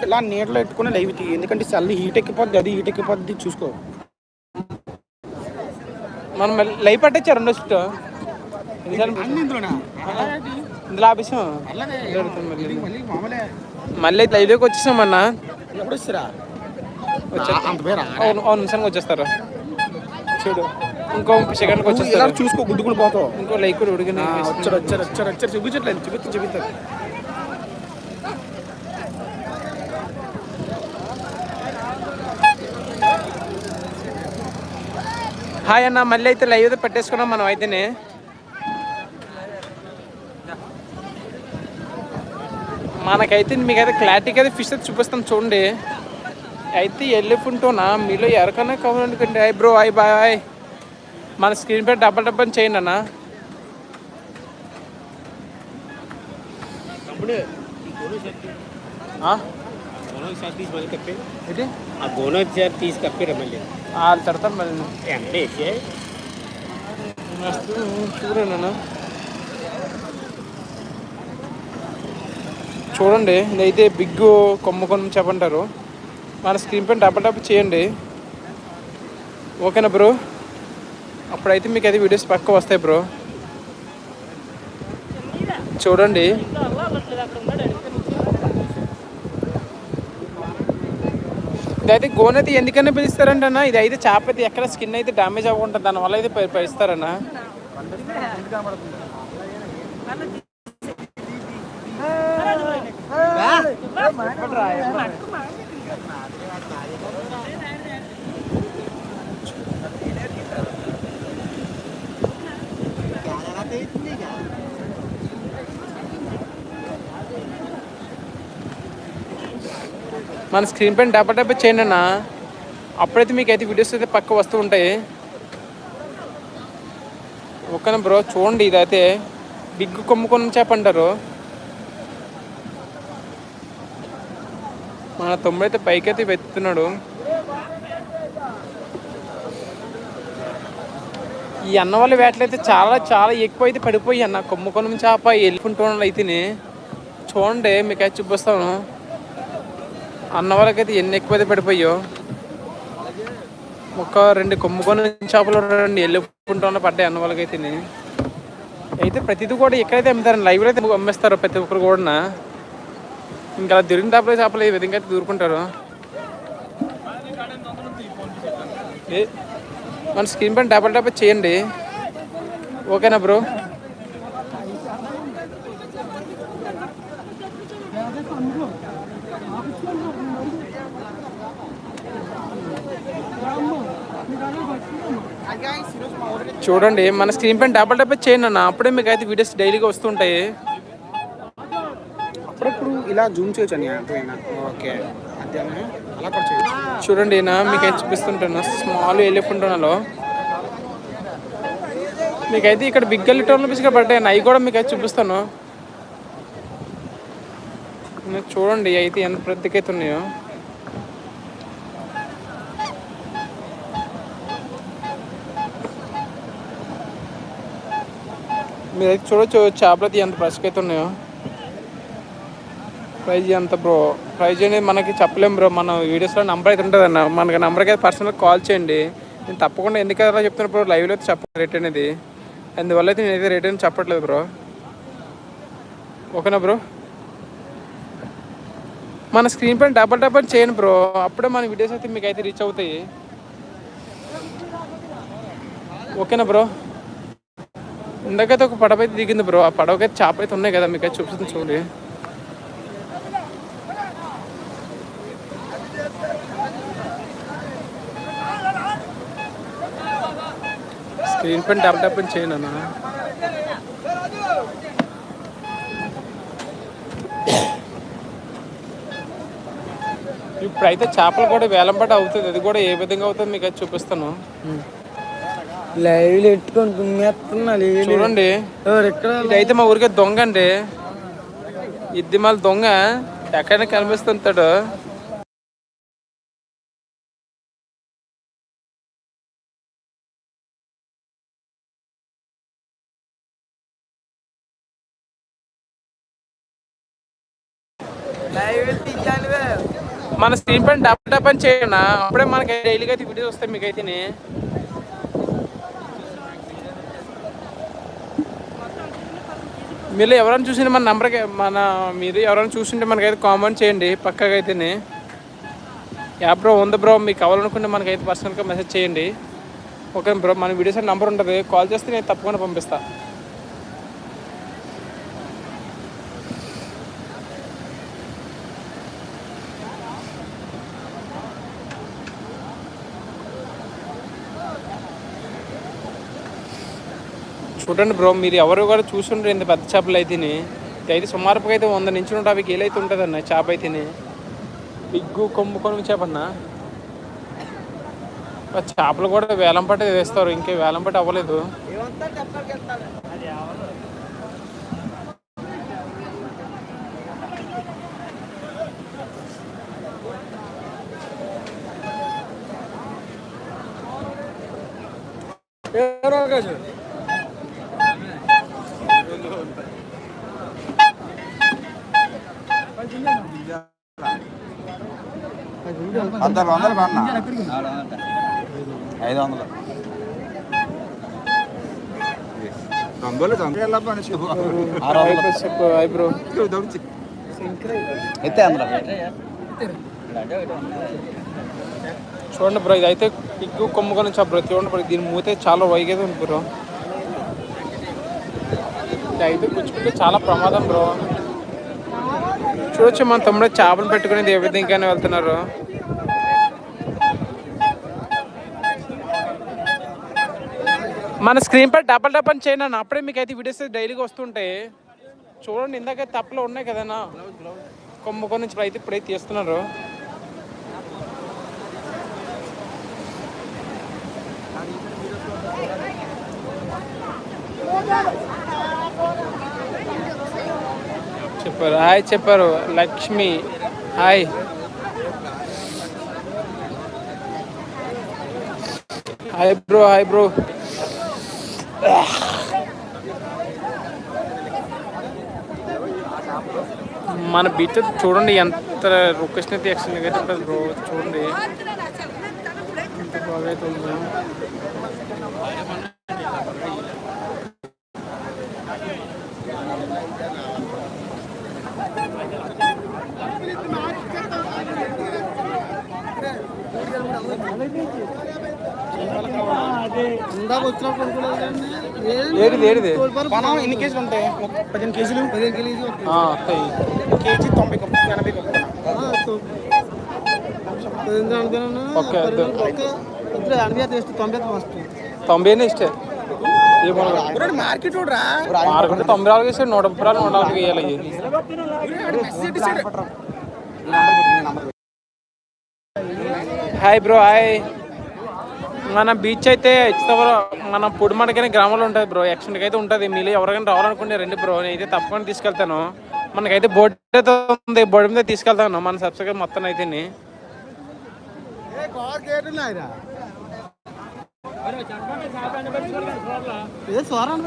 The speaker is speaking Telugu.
ఉంటే ఇలా నీడలో పెట్టుకుని లైవ్ తీ ఎందుకంటే చల్లి హీట్ ఎక్కిపోద్ది అది హీట్ ఎక్కిపోద్ది చూసుకో. మనం లైవ్ పట్టచ్చా రెండో ఇందులోనా? ఇందులో ఆపేసాం. మళ్ళీ. లైవ్లోకి వచ్చేసాం అన్న. ఎప్పుడు వస్తారా? అవును నిమిషానికి వచ్చేస్తారు. చూడు ఇంకో సెకండ్కి ఇలా వచ్చేస్తారు. చూసుకో గుద్దుకుని పోతావు. ఇంకో లైక్ కూడా ఉడికిన ఆ, వచ్చారు వచ్చారు వచ్చారు వచ్చారు చూపించట్లేదు చూపిస్తే చూపిస్తారు హాయ్ అన్న మళ్ళీ అయితే లైవ్ అయితే పెట్టేసుకున్నాం మనం అయితేనే. మనకైతే మీకైతే క్లారిటీగా అయితే ఫిష్ అయితే చూపిస్తాం చూడండి. అయితే ఎల్లిఫుంటోనా? మీలో ఎవరికైనా కావాలనుకోండి హాయ్ బ్రో హాయ్ బాయ్ మన స్క్రీన్ పై డబ్బల్ డబ్బని చేయండి అన్న? వాళ్ళు తడతారు మళ్ళీ. చూడండి చూడండి ఇదైతే బిగ్ కొమ్మ కొమ్మ చెప్పంటారు మన స్క్రీన్ పైన డబ్బా డబ్బా చేయండి. ఓకేనా బ్రో? అప్పుడైతే మీకు అయితే వీడియోస్ పక్క వస్తాయి బ్రో. చూడండి. ఇదైతే గోన్ అయితే ఎందుకన్నా పిలుస్తారంట అన్న ఇది అయితే చేప అయితే ఎక్కడ స్కిన్ అయితే డ్యామేజ్ అవ్వకుండా దానివల్ల అయితే ప- పిలుస్తారన్న మన స్క్రీన్ పైన డబ్బా డబ్బా చేయండి అన్న. అప్పుడైతే మీకు అయితే వీడియోస్ అయితే పక్క వస్తూ ఉంటాయి. ఒక బ్రో చూడండి ఇదైతే బిగ్ కొమ్ముకొని అంటారు. మన తమ్ముడు అయితే పైకి అయితే వెతుతున్నాడు ఈ అన్న వాళ్ళ వేటలు అయితే చాలా చాలా ఎక్కువ అయితే పడిపోయి అన్న. కొమ్ముకొని చేప ఎలుకుంటున్నాడు అయితేనే. చూడండి మీకు అయితే చూపిస్తాను. అన్న వాళ్ళకైతే ఎన్ని ఎక్కువ అయితే పడిపోయో. ఒక రెండు కొమ్ముకొని చేపలు రెండు ఎల్లుకుంటూ పడ్డాయి అన్న వాళ్ళకైతే అయితే ప్రతిదీ కూడా ఎక్కడైతే అమ్ముతారు లైవ్లో అయితే అమ్మేస్తారు ప్రతి ఒక్కరు కూడా. ఇంకా అలా దొరికిన చేపలు చేపలు ఈ విధంగా అయితే దూరుకుంటారు. ఏ మన స్క్రీన్ పైన డబల్ డబల్ చేయండి. ఓకేనా బ్రో? చూడండి మన స్క్రీన్ పైన డబల్ డబల్ చేయండి అన్న. అప్పుడే మీకు అయితే వీడియోస్ డైలీగా వస్తుంటాయి. అప్పుడప్పుడు ఇలా జూమ్ చేయొచ్చు అని ఓకే. చూడండి నా మీకు అయితే చూపిస్తుంటాను స్మాల్ ఎలిఫెంట్లో మీకైతే ఇక్కడ బిగ్ గల్లి టౌన్లో బిస్గా పడ్డాయి అవి కూడా మీకు అయితే చూపిస్తాను. చూడండి అయితే ఎంత ప్రత్యేకత ఉన్నాయో. మీరైతే చూడొచ్చు చేపలు అయితే ఎంత ఫ్రెష్గా అయితే ఉన్నాయో. ప్రైజ్ ఎంత బ్రో. ప్రైజ్ అనేది మనకి చెప్పలేం బ్రో. మన వీడియోస్లో నెంబర్ అయితే ఉంటుంది అన్న మనకి నెంబర్కి అయితే పర్సనల్ కాల్ చేయండి. నేను తప్పకుండా ఎందుకు అలా చెప్తున్నా బ్రో? లైవ్లో అయితే చెప్ప రేట్ అనేది. అందువల్ల అయితే నేనైతే రేట్ అనేది చెప్పట్లేదు బ్రో. ఓకేనా బ్రో? మన స్క్రీన్ పైన డబల్ డబల్ చేయండి బ్రో. అప్పుడే మన వీడియోస్ అయితే మీకు అయితే రీచ్ అవుతాయి. ఓకేనా బ్రో? ఇందాకైతే ఒక పడవ అయితే దిగింది బ్రో. ఆ పడవకైతే చేప అయితే ఉన్నాయి కదా మీకు అయితే చూపిస్తుంది చూడండి స్క్రీన్ పైన డబ్ డబ్ చేయను అన్న. ఇప్పుడైతే చేపలు కూడా వేలంపాట అవుతుంది. అది కూడా ఏ విధంగా అవుతుంది మీకు అది చూపిస్తాను. లైవ్ పెట్టుకొని తుమ్మేస్తున్నా చూడండి. ఎక్కడ ఇదైతే మా ఊరికే దొంగ అండి. ఇది మళ్ళీ దొంగ. ఎక్కడైనా కనిపిస్తుంటాడు. మన స్క్రీన్ పైన డబ్ డబ్ అని చేయండి అప్పుడే మనకి డైలీగా అయితే వీడియోస్ వస్తాయి మీకు మీరు ఎవరైనా చూసింటే మన నెంబర్కి మన మీరు ఎవరైనా చూసింటే మనకైతే కామెంట్ చేయండి పక్కగా అయితేనే. యాప్ బ్రో ఉంది బ్రో మీకు కావాలనుకుంటే మనకైతే పర్సనల్గా మెసేజ్ చేయండి. ఓకే బ్రో మన వీడియోస్ నెంబర్ ఉంటుంది. కాల్ చేస్తే నేను తప్పకుండా పంపిస్తా. చూడండి బ్రో మీరు ఎవరు కూడా చూసుంటారు ఇంత పెద్ద చేపలు అయితేనే. అయితే సుమారుగా అయితే వంద నుంచి నూట యాభై ఏలైతే అయితే ఉంటుంది అన్న చేప అయితేనే. బిగ్గు కొమ్ము కొనుగు చేప చేపలు కూడా వేలం పట్టి వేస్తారు ఇంకే వేలం పట్టి అవ్వలేదు. పద్నాలుగు వందలు ఐదు వందలు. దొంగలు ఎత్తే అందులో. చూడండి బ్రో ఇది అయితే పిగ్గు కొమ్ము కొని బ్రో చూడండి బ్రో దీని మూతే చాలా వైగేది ఉంది బ్రో. ఇది అయితే పుచ్చుకుంటే చాలా ప్రమాదం బ్రో. చూడొచ్చు మన తమ్ముడు చేపలు పెట్టుకునేది ఏ విధంగానే వెళ్తున్నారు. మన స్క్రీన్ పై డబల్ డబల్ చేయండి అన్న అప్పుడే మీకు అయితే వీడియోస్ డైలీగా వస్తుంటాయి చూడండి ఇందాక తప్పలు ఉన్నాయి కదన్నా. కొమ్ముకొని నుంచి అయితే ఇప్పుడైతే తీస్తున్నారు. చెప్పారు. హాయ్ చెప్పారు. Lakshmi. Hi. Hi bro hi bro. మన బీచ్ చూడండి ఎంత లొకేషన్ అయితే ఎక్స్టెండ్ అయితే ఉంటుంది బ్రో చూడండి. ఎంత బాగా ఉందో. ఏడిది ఏడిది? మనం ఎన్ని కేజీలు ఉంటాయి? పదిహేను కేజీలు? పదిహేను వస్తాయి. కేజీ తొంభై ఎనభై తొంభై ఇష్టే మార్కెట్ తొంభై నాలుగు నూట ముప్పై నాలుగు నూట నాలుగు వేయాలి ఇవి. Hi bro hi. మన బీచ్ అయితే ఇచ్చవరం మన పొడిమడకనే గ్రామంలో ఉంటుంది బ్రో యాక్సిడెంట్కి అయితే ఉంటుంది. మీరు ఎవరికైనా రావాలనుకుంటే రండి బ్రో నేనైతే తప్పకుండా తీసుకెళ్తాను. మనకైతే బోట్ అయితే ఉంది. బోర్డు మీద తీసుకెళ్తాను. మన సబ్స్క్రైబర్ మొత్తం అయితే ఇదే స్వరం